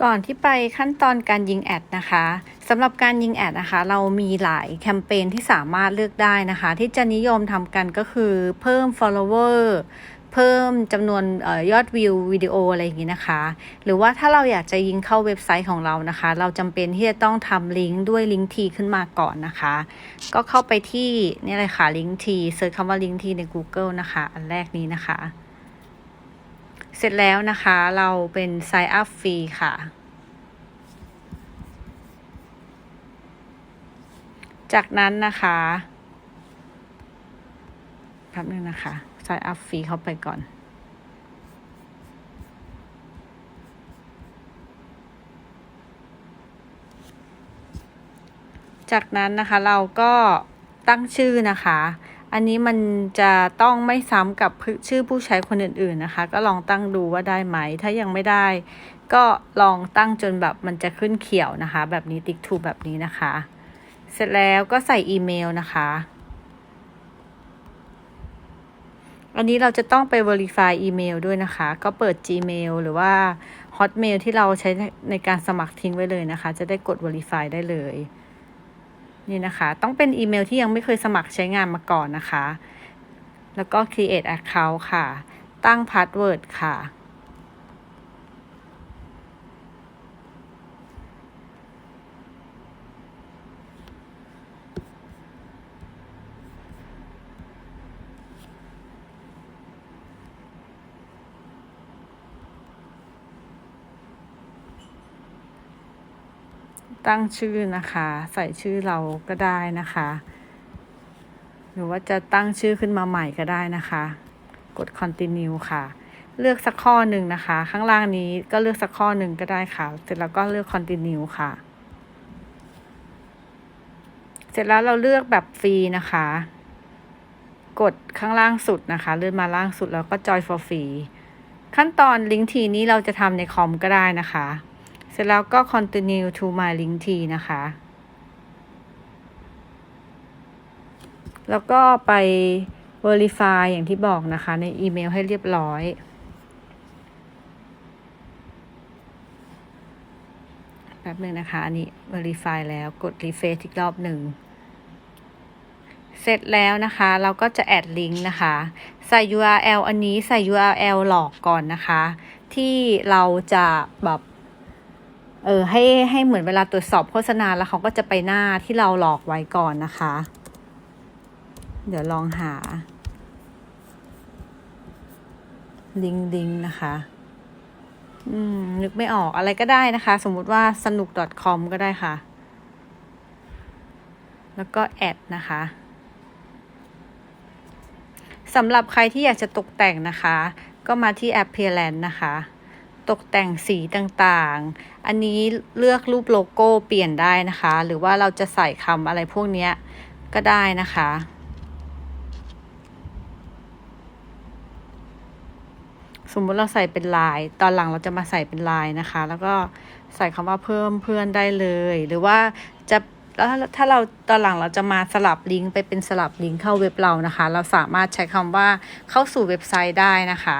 ก่อนที่ไปขั้นตอนการยิงแอดนะคะสำหรับการยิงแอดนะคะ เรามีหลายแคมเปญที่สามารถเลือกได้นะคะ ที่จะนิยมทำกันก็คือเพิ่ม follower เพิ่มจำนวนออยอดวิววิดีโออะไรอย่างนี้นะคะ หรือว่าถ้าเราอยากจะยิงเข้าเว็บไซต์ของเรานะคะ เราจำเป็นที่จะต้องทำลิงก์ด้วยลิงก์ทีขึ้นมาก่อนนะคะ ก็เข้าไปที่นี่เลยค่ะลิงก์ทีเซิร์ชคำว่าลิงก์ทีใน Google นะคะ อันแรกนี้นะคะ เสร็จแล้วนะคะเราเป็น Sign up ฟรีค่ะ จากนั้นนะคะแป๊บนึงนะคะ Sign up ฟรีเข้าไปก่อนจากนั้นนะคะเราก็ตั้งชื่อนะคะ อันนี้มันจะต้องไม่ซ้ำกับชื่อผู้ใช้คนอื่นๆนะคะ ก็ลองตั้งดูว่าได้ไหม ถ้ายังไม่ได้ ก็ลองตั้งจนแบบมันจะขึ้นเขียวนะคะ แบบนี้ติ๊กถูแบบนี้นะคะ เสร็จแล้วก็ใส่อีเมลนะคะอันนี้เราจะต้องไป verify อีเมลด้วยนะคะ ก็เปิด Gmail หรือว่า Hotmail ที่เราใช้ในการสมัครทิ้งไว้เลยนะคะ จะได้กด verify ได้เลย นี่นะคะ ต้องเป็นอีเมลที่ยังไม่เคยสมัครใช้งานมาก่อนนะคะ แล้วก็ create account ค่ะ ตั้ง password ค่ะ ตั้งชื่อนะคะ ใส่ชื่อเราก็ได้นะคะ หรือว่าจะตั้งชื่อขึ้นมาใหม่ก็ได้นะคะ กด continue ค่ะ เลือกสักข้อหนึ่งนะคะ ข้างล่างนี้ก็เลือกสักข้อหนึ่งก็ได้ค่ะ เสร็จแล้วก็เลือก continue ค่ะ เสร็จแล้วเราเลือกแบบฟรีนะคะ กดข้างล่างสุดนะคะ เลื่อนมาล่างสุดแล้วก็ join for free ขั้นตอนลิงก์ทีนี้เราจะทำในคอมก็ได้นะคะ เสร็จแล้วก็ continue to my link T นะคะ แล้วก็ไป verify อย่างที่บอกนะคะ ในอีเมลให้เรียบร้อย แป๊บหนึ่งนะคะ อันนี้ verify แล้วกด refresh อีกรอบหนึ่ง เสร็จแล้วนะคะ เราก็จะแอดลิงก์นะคะ ใส่ URL อันนี้ใส่ URL หลอกก่อนนะคะ ที่เราจะแบบ เออให้ให้เหมือนเวลาตรวจสอบโฆษณาแล้วเขาก็จะไปหน้าที่เราหลอกไว้ก่อนนะคะ เดี๋ยวลองหา ลิงก์ลิงนะคะ อืม นึกไม่ออกอะไรก็ได้นะคะ สมมุติว่าสนุก .com ก็ได้ค่ะ แล้วก็แอดนะคะสำหรับใครที่อยากจะตกแต่งนะคะ ก็มาที่ Appearance นะคะ ตกแต่งสีต่างๆ อันนี้เลือกรูปโลโก้เปลี่ยนได้นะคะ หรือว่าเราจะใส่คำอะไรพวกนี้ก็ได้นะคะ สมมติเราใส่เป็นลาย ตอนหลังเราจะมาใส่เป็นลายนะคะ แล้วก็ใส่คำว่าเพิ่มเพื่อนได้เลย หรือว่าจะแล้วถ้าเราตอนหลังเราจะมาสลับลิงก์ไปเป็นสลับลิงก์เข้าเว็บเรานะคะ เราสามารถใช้คำว่าเข้าสู่เว็บไซต์ได้นะคะ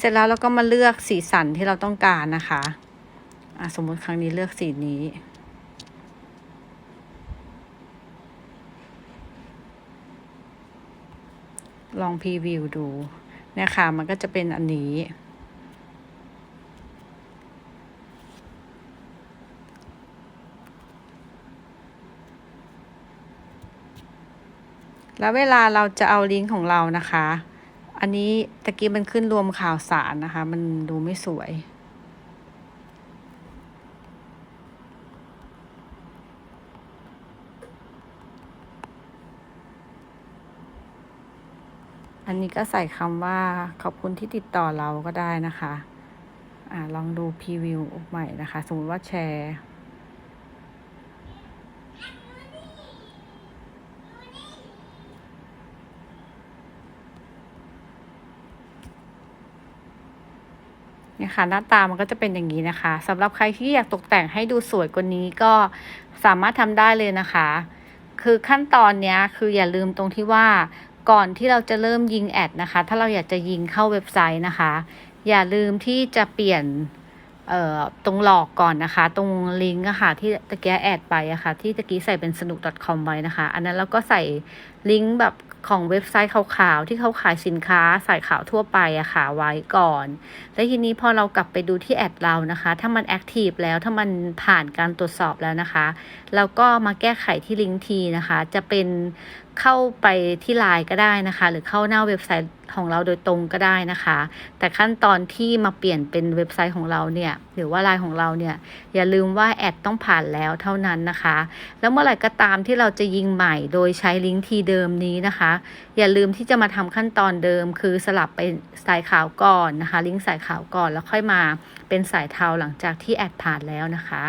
เสร็จแล้วเราก็มาเลือกสีสันที่เราต้องการนะคะะสมมติครั้งนี้เลือกสีนี้ ลองพรีวิวดูเนี่ยค่ะ มันก็จะเป็นอันนี้ แล้วเวลาเราจะเอาลิงก์ของเรานะคะ อันนี้ตะกี้มันขึ้นรวมข่าวสารนะคะ มันดูไม่สวย อันนี้ก็ใส่คำว่าขอบคุณที่ติดต่อเราก็ได้นะคะ อ่าลองดูพรีวิวใหม่นะคะ สมมติว่าแชร์ เนี่ยค่ะหน้าตามันก็จะเป็นอย่างนี้นะคะสำหรับใครที่อยากตกแต่งให้ดูสวยกว่านี้ก็สามารถทำได้เลยนะคะ คือขั้นตอนเนี้ยคืออย่าลืมตรงที่ว่าก่อนที่เราจะเริ่มยิงแอดนะคะ ถ้าเราอยากจะยิงเข้าเว็บไซต์นะคะ อย่าลืมที่จะเปลี่ยนเอ่อตรงหลอกก่อนนะคะ ตรงลิงก์อะค่ะที่ตะเกียแอดไปอะค่ะที่ตะกี้ใส่เป็นสนุก .com ไว้นะคะ อันนั้นเราก็ใส่ลิงก์แบบของเว็บไซต์ขาวๆที่เขาขายสินค้าใส่ขาวทั่วไปอะค่ะไว้ก่อน แล้วทีนี้พอเรากลับไปดูที่แอดเรานะคะ ถ้ามันแอคทีฟแล้วถ้ามันผ่านการตรวจสอบแล้วนะคะ เราก็มาแก้ไขที่ลิงก์ทีนะคะ จะเป็นเข้าไปที่ไลน์ก็ได้นะคะ หรือเข้าหน้าเว็บไซต์ของเราโดยตรงก็ได้นะคะ แต่ขั้นตอนที่มาเปลี่ยนเป็นเว็บไซต์ของเราเนี่ย หรือว่าไลน์ของเราเนี่ย อย่าลืมว่าแอดต้องผ่านแล้วเท่านั้นนะคะ แล้วเมื่อไหร่ก็ตามที่เราจะยิงใหม่โดยใช้ลิงก์ทีเดิมิมนี้นะคะ อย่าลืมที่จะมาทำขั้นตอนเดิม คือสลับไปสายขาวก่อนนะคะ ลิงก์สายขาวก่อนแล้วค่อยมาเป็นสายเทาหลังจากที่แอดผ่านแล้วนะคะ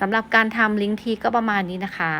สำหรับการทำลิงก์ทีก็ประมาณนี้นะคะ